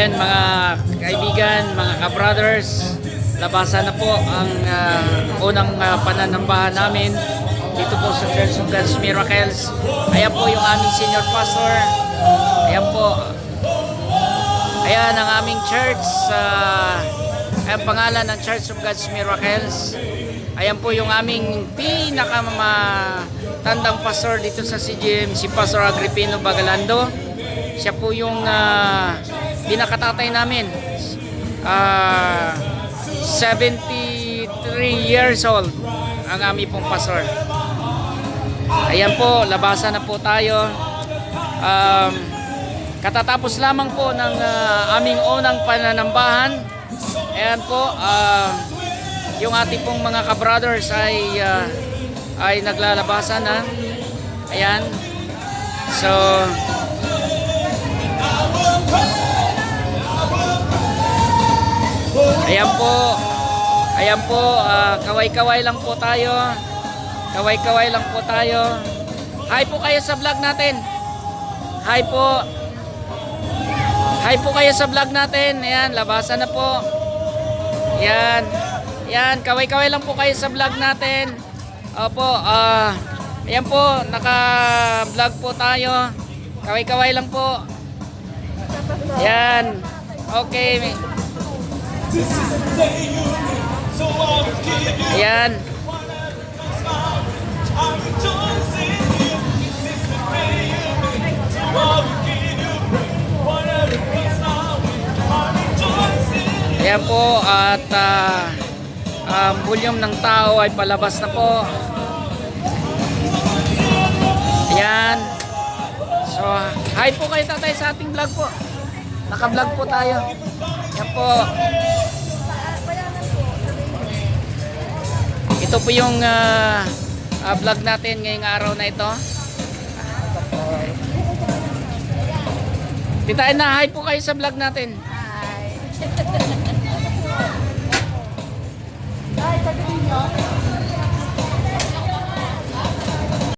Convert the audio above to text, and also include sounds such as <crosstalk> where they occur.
Ayan mga kaibigan, mga ka-brothers, labasan na po ang ah, unang ah, pananambahan namin dito po sa Church of God's Miracles. Ayan po yung aming senior pastor. Ayan po. Ayan ang aming church sa ang pangalan ng Church of God's Miracles. Ayan po yung aming pinaka tandang pastor dito sa CGM, si Pastor Agripino Bagalando. Siya po yung ah, pinakatatay namin. Ah, 73 years old ang aming pong pastor. Ayan po, labasan na po tayo. Um, katatapos lamang po ng ah, aming unang pananambahan. Ayan po, um, yung ating pong mga ka-brothers ay ah, ay naglalabasan na. Ayan. So, Ayan po. Ayan po, ah, kaway-kaway lang po tayo. Kaway-kaway lang po tayo. Hi po kayo sa vlog natin. Hi po. Hi po kayo sa vlog natin. Ayan, labasan na po. Ayan. Ayan, kaway-kaway lang po kayo sa vlog natin. Opo, ah, ayan po, naka-vlog po tayo. Kaway-kaway lang po. Ayan. Okay. Ayan. Ayan po at ah, ang volume ng tao ay palabas na po. Ayan. So, hi po kayo tatay sa ating vlog po. Naka-vlog po tayo. Ayan po. Ito po yung ah, ah, vlog natin ngayong araw na ito. Tita na hi po kayo sa vlog natin. Hi. <laughs>